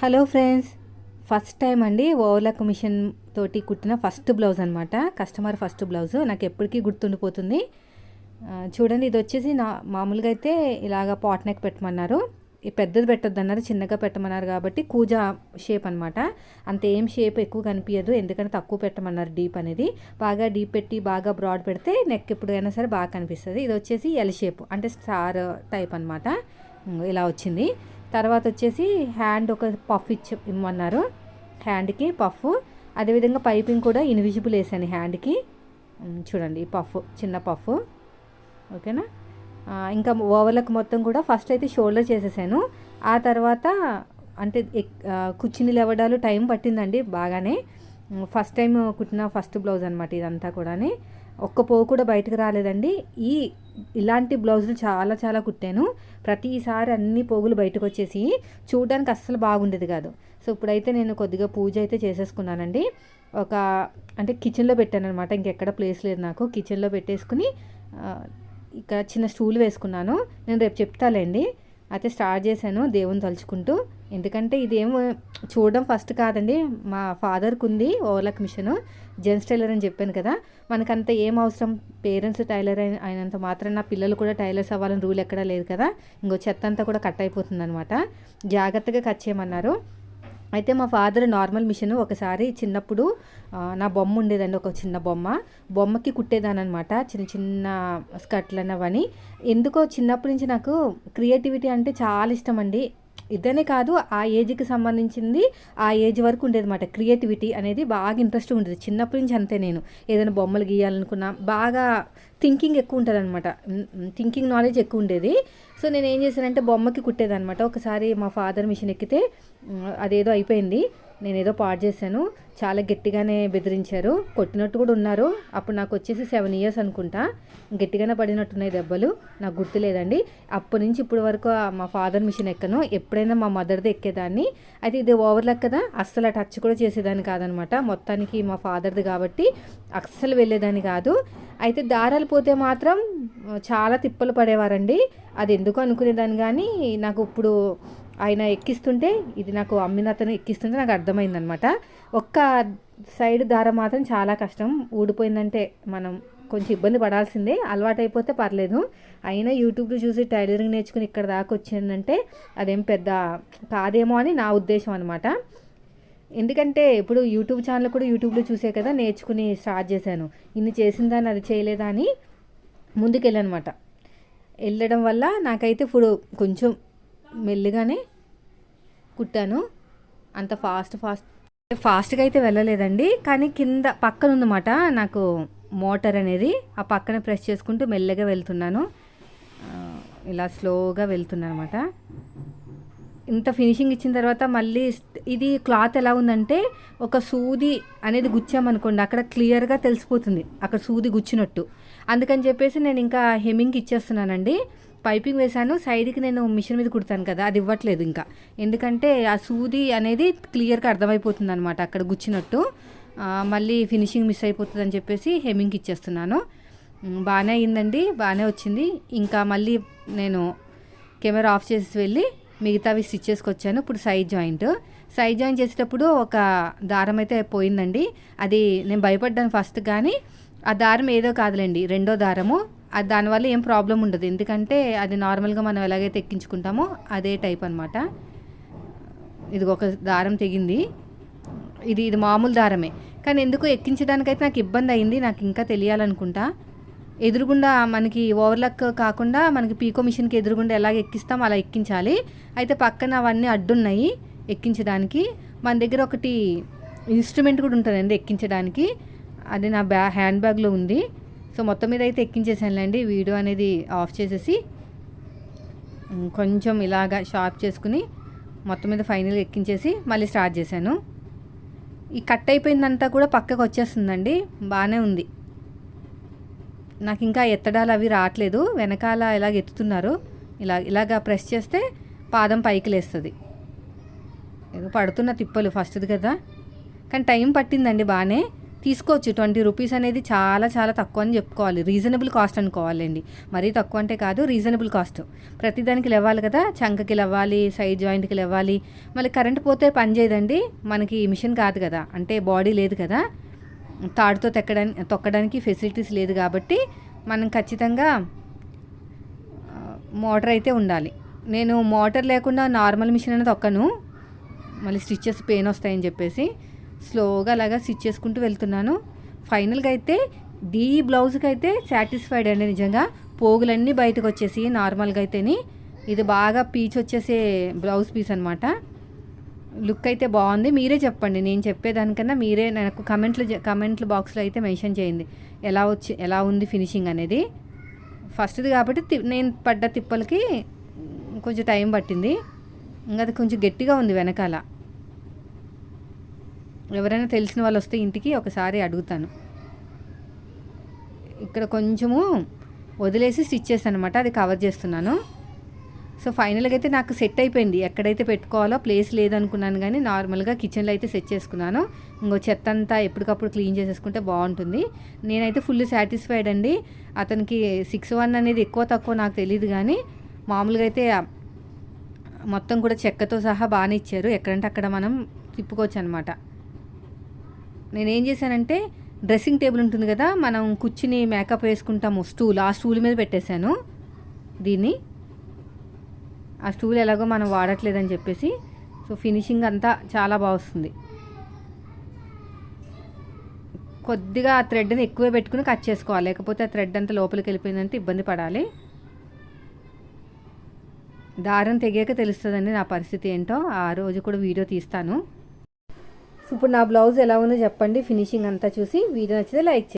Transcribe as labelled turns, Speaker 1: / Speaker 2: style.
Speaker 1: Hello friends first time అండి overlock machine తోటి కుట్టిన ఫస్ట్ బ్లౌజ్ అనమాట కస్టమర్ ఫస్ట్ బ్లౌజ్ నాకు ఎప్పటికీ గుర్తుండిపోతుంది. చూడండి ఇది వచ్చేసి నా మామూలుగా అయితే ఇలాగ పాట్ నెక్ పెట్టమన్నారు. ఈ పెద్దది పెట్టొద్దు అన్నారు చిన్నగా పెట్టమన్నారు కాబట్టి కూజా షేప్ అనమాట అంత ఏం షేప్ ఎక్కువ కనిపించదు ఎందుకంటే తక్కువ పెట్టమన్నారు డీప్ అనేది. బాగా డీప్ పెట్టి బాగా బ్రాడ్ పెడితే నెక్ ఎప్పుడైనా సరే బాగా కనిపిస్తుంది. ఇది వచ్చేసి ఎల్ షేప్ అంటే స్టార్ టైప్ అనమాట ఇలా వచ్చింది. తర్వాత వచ్చేసి హ్యాండ్ ఒక పఫ్ ఇచ్చి ఇమ్మన్నారు. హ్యాండ్కి పఫ్. అదేవిధంగా పైపింగ్ కూడా ఇన్విజిబుల్ వేసాను హ్యాండ్కి. చూడండి ఈ పఫ్ చిన్న పఫ్. ఓకేనా? ఇంకా ఓవర్లకు మొత్తం కూడా ఫస్ట్ అయితే షోల్డర్ చేసేసాను. ఆ తర్వాత అంటే ఎక్- లేవడాలు టైం పట్టిందండి బాగానే. ఫస్ట్ టైం కుట్టిన ఫస్ట్ బ్లౌజ్ అనమాట ఇదంతా కూడా ఒక్క పోగు కూడా బయటకు రాలేదండి. ఈ ఇలాంటి బ్లౌజులు చాలా చాలా కుట్టాను. ప్రతిసారి అన్ని పోగులు బయటకు వచ్చేసి చూడడానికి అస్సలు బాగుండేది కాదు. సో ఇప్పుడైతే నేను కొద్దిగా పూజ అయితే చేసేసుకున్నానండి. ఒక అంటే కిచెన్లో పెట్టాను అనమాట ఇంకెక్కడ ప్లేస్ లేదు నాకు. కిచెన్లో పెట్టేసుకుని ఇక చిన్న స్టూల్ వేసుకున్నాను. నేను రేపు చెప్తాలేండి. అయితే స్టార్ట్ చేశాను దేవుని తలుచుకుంటూ. ఎందుకంటే ఇదేం చూడడం ఫస్ట్ కాదండి. మా ఫాదర్కి ఉంది ఓవర్లక్ మిషన్ జెంట్స్ టైలర్ అని చెప్పాను కదా. మనకంత ఏం అవసరం? పేరెంట్స్ టైలర్ అయిన- అయినంత మాత్రం నా పిల్లలు కూడా టైలర్స్ అవ్వాలని రూల్ ఎక్కడా లేదు కదా. ఇంకో చెత్త అంతా కూడా కట్ అయిపోతుంది అనమాట జాగ్రత్తగా కట్ చేయమన్నారు. అయితే మా ఫాదర్ నార్మల్ మిషన్ ఒకసారి చిన్నప్పుడు నా బొమ్మ ఉండేదండి ఒక చిన్న బొమ్మ. బొమ్మకి కుట్టేదాని అనమాట చిన్న చిన్న స్కర్ట్లు అన్నవని ఎందుకో చిన్నప్పటి నుంచి నాకు క్రియేటివిటీ అంటే చాలా ఇష్టం అండి ఇద్దరినే కాదు ఆ ఏజ్కి సంబంధించింది ఆ ఏజ్ వరకు ఉండేది అనమాట క్రియేటివిటీ అనేది బాగా ఇంట్రెస్ట్ ఉండేది. చిన్నప్పటి నుంచి అంతే నేను. ఏదైనా బొమ్మలు గీయాలనుకున్నా బాగా థింకింగ్ ఎక్కువ ఉంటుంది అనమాట థింకింగ్ నాలెడ్జ్ ఎక్కువ ఉండేది. సో నేను ఏం చేశానంటే బొమ్మకి కుట్టేదనమాట ఒకసారి మా ఫాదర్ మిషన్ ఎక్కితే అదేదో అయిపోయింది. నేను ఏదో పాడు చేశాను. చాలా గట్టిగానే బెదిరించారు. కొట్టినట్టు కూడా ఉన్నారు. అప్పుడు నాకు వచ్చేసి సెవెన్ ఇయర్స్ అనుకుంటా. గట్టిగానే పడినట్టున్నాయి దెబ్బలు. నాకు గుర్తు లేదండి. అప్పటి నుంచి ఇప్పటి వరకు ఆ మా ఫాదర్ మిషన్ ఎక్కను. ఎప్పుడైనా మా మదర్ది ఎక్కేదాన్ని. అయితే ఇది ఓవర్లక్ కదా? అస్సలు టచ్ కూడా చేసేదాన్ని కాదనమాట. మొత్తానికి మా ఫాదర్ది కాబట్టి అస్సలు వెళ్ళేదాన్ని కాదు. అయితే దారాలు పోతే మాత్రం చాలా తిప్పలు పడేవారండి. అది ఎందుకు అనుకునేదాన్ని కానీ నాకు ఇప్పుడు ఆయన ఎక్కిస్తుంటే ఇది నాకు అమ్మిన అతను ఎక్కిస్తుంటే నాకు అర్థమైందనమాట ఒక్క సైడ్ దారం మాత్రం చాలా కష్టం. ఊడిపోయిందంటే మనం కొంచెం ఇబ్బంది పడాల్సిందే. అలవాటు అయిపోతే పర్లేదు. అయినా యూట్యూబ్లో చూసి టైలరింగ్ నేర్చుకుని ఇక్కడ దాకా వచ్చిందంటే అదేం పెద్ద కాదేమో అని నా ఉద్దేశం అనమాట ఎందుకంటే ఇప్పుడు యూట్యూబ్ ఛానల్ కూడా యూట్యూబ్లో చూసే కదా నేర్చుకుని స్టార్ట్ చేశాను. ఇన్ని చేసిందని అది చేయలేదా అని ముందుకెళ్ళనమాట వెళ్ళడం వల్ల నాకైతే ఇప్పుడు కొంచెం మెల్లిగానే కుట్టాను. అంత ఫాస్ట్ ఫాస్ట్ ఫాస్ట్గా అయితే వెళ్ళలేదండి. కానీ కింద పక్కన ఉందన్నమాట నాకు మోటార్ అనేది. ఆ పక్కన ప్రెస్ చేసుకుంటూ మెల్లగా వెళ్తున్నాను. ఇలా స్లోగా వెళ్తున్నాను అనమాట ఇంత ఫినిషింగ్ ఇచ్చిన తర్వాత మళ్ళీ ఇది క్లాత్ ఎలా ఉందంటే ఒక సూది అనేది గుచ్చామనుకోండి అక్కడ క్లియర్గా తెలిసిపోతుంది. అక్కడ సూది గుచ్చినట్టు. అందుకని చెప్పేసి నేను ఇంకా హెమ్మింగ్ ఇచ్చేస్తున్నానండి. పైపింగ్ వేశాను సైడ్కి నేను మిషన్ మీద కుడతాను కదా అది ఇవ్వట్లేదు ఇంకా. ఎందుకంటే ఆ సూది అనేది క్లియర్గా అర్థమైపోతుంది అనమాట అక్కడ గుచ్చినట్టు. మళ్ళీ ఫినిషింగ్ మిస్ అయిపోతుంది అని చెప్పేసి హెమ్మింగ్ ఇచ్చేస్తున్నాను. బాగానే అయిందండి బాగానే వచ్చింది. ఇంకా మళ్ళీ నేను కెమెరా ఆఫ్ చేసి వెళ్ళి మిగతావి స్టిచ్ చేసుకొచ్చాను. ఇప్పుడు సైడ్ జాయింట్. సైడ్ జాయింట్ చేసేటప్పుడు ఒక దారం అయితే పోయిందండి. అది నేను భయపడ్డాను ఫస్ట్ కానీ ఆ దారం ఏదో కాదులేండి రెండో దారము. అది దానివల్ల ఏం ప్రాబ్లం ఉండదు. ఎందుకంటే అది నార్మల్గా మనం ఎలాగైతే ఎక్కించుకుంటామో అదే టైప్ అనమాట ఇది ఒక దారం తెగింది. ఇది ఇది మామూలు దారమే. కానీ ఎందుకు ఎక్కించడానికైతే నాకు ఇబ్బంది అయింది నాకు ఇంకా తెలియాలనుకుంటా. ఎదురుగుండా మనకి ఓవర్లక్ కాకుండా మనకి పీకో మిషన్కి ఎదురుగుండా ఎలాగ ఎక్కిస్తాం అలా ఎక్కించాలి. అయితే పక్కన అవన్నీ అడ్డున్నాయి ఎక్కించడానికి. మన దగ్గర ఒకటి ఇన్స్ట్రుమెంట్ కూడా ఉంటుందండి ఎక్కించడానికి. అది నా బ్యా హ్యాండ్ బ్యాగ్లో ఉంది. సో మొత్తం మీద అయితే ఎక్కించేసానులేండి. వీడియో అనేది ఆఫ్ చేసేసి కొంచెం ఇలాగా షార్ప్ చేసుకుని మొత్తం మీద ఫైనల్గా ఎక్కించేసి మళ్ళీ స్టార్ట్ చేశాను. ఈ కట్ అయిపోయిందంతా కూడా పక్కకు వచ్చేస్తుందండి. బాగానే ఉంది. నాకు ఇంకా ఎత్తడాలు అవి రావట్లేదు వెనకాల ఇలాగ ఎత్తుతున్నారు. ఇలా ఇలాగ ప్రెస్ చేస్తే పాదం పైకి లేస్తుంది. ఏదో పడుతున్న తిప్పలు ఫస్ట్ది కదా. కానీ టైం పట్టిందండి బాగానే తీసుకోవచ్చు. ట్వంటీ రూపీస్ అనేది చాలా చాలా తక్కువ అని చెప్పుకోవాలి. రీజనబుల్ కాస్ట్ అనుకోవాలండి. మరీ తక్కువ అంటే కాదు రీజనబుల్ కాస్ట్. ప్రతిదానికి లేవాలి కదా చంకకి లేవాలి సైడ్ జాయింట్కి లేవాలి. మళ్ళీ కరెంట్ పోతే పని చేయదండి. మనకి మిషన్ కాదు కదా అంటే బాడీ లేదు కదా. తాడుతో తెక్కడానికి తొక్కడానికి ఫెసిలిటీస్ లేదు కాబట్టి మనం ఖచ్చితంగా మోటార్ అయితే ఉండాలి. నేను మోటార్ లేకుండా నార్మల్ మిషన్ అనేది తొక్కను మళ్ళీ స్టిచ్చెస్ పెయిన్ వస్తాయని చెప్పేసి స్లోగా అలాగా స్టిచ్ చేసుకుంటూ వెళ్తున్నాను. ఫైనల్గా అయితే దీ బ్లౌజ్కి అయితే సాటిస్ఫైడ్ అండి నిజంగా. పోగులన్నీ బయటకు వచ్చేసి నార్మల్గా అయితేని. ఇది బాగా పీచ్ వచ్చేసే బ్లౌజ్ పీస్ అనమాట లుక్ అయితే బాగుంది. మీరే చెప్పండి. నేను చెప్పేదానికన్నా మీరే నాకు కమెంట్లు కమెంట్లు బాక్స్లో అయితే మెన్షన్ చేయండి. ఎలా వచ్చి ఎలా ఉంది ఫినిషింగ్ అనేది. ఫస్ట్ది కాబట్టి నేను పడ్డ తిప్పలకి కొంచెం టైం పట్టింది. ఇంకా అది కొంచెం గట్టిగా ఉంది వెనకాల. ఎవరైనా తెలిసిన వాళ్ళు వస్తే ఇంటికి ఒకసారి అడుగుతాను. ఇక్కడ కొంచెము వదిలేసి స్టిచ్ చేస్తాను అనమాట అది కవర్ చేస్తున్నాను. సో ఫైనల్గా అయితే నాకు సెట్ అయిపోయింది ఎక్కడైతే పెట్టుకోవాలో ప్లేస్ లేదనుకున్నాను కానీ నార్మల్గా కిచెన్లో అయితే సెట్ చేసుకున్నాను. ఇంకో చెత్త అంతా ఎప్పటికప్పుడు క్లీన్ చేసేసుకుంటే బాగుంటుంది. నేనైతే ఫుల్ సాటిస్ఫైడ్ అండి. అతనికి సిక్స్ వన్ అనేది ఎక్కువ తక్కువ నాకు తెలియదు కానీ మామూలుగా అయితే మొత్తం కూడా చెక్కతో సహా బాగానే ఇచ్చారు. ఎక్కడంటే అక్కడ మనం తిప్పుకోవచ్చు అనమాట నేనేం చేశానంటే డ్రెస్సింగ్ టేబుల్ ఉంటుంది కదా మనం కూర్చుని మేకప్ వేసుకుంటాము స్టూల్ ఆ స్టూల్ మీద పెట్టేశాను. దీన్ని ఆ స్టూల్ ఎలాగో మనం వాడట్లేదని చెప్పేసి సో ఫినిషింగ్ అంతా చాలా బాగా వస్తుంది. కొద్దిగా ఆ థ్రెడ్ని ఎక్కువే పెట్టుకుని కట్ చేసుకోవాలి లేకపోతే ఆ థ్రెడ్ అంతా లోపలికి వెళ్ళిపోయిందంటే ఇబ్బంది పడాలి. దారం తెగాక తెలుస్తుందండి నా పరిస్థితి ఏంటో ఆ రోజు కూడా వీడియో తీస్తాను. ఇప్పుడు నా బ్లౌజ్ ఎలా ఉందో చెప్పండి. ఫినిషింగ్ అంతా చూసి వీడియో నచ్చితే లైక్ చేయండి.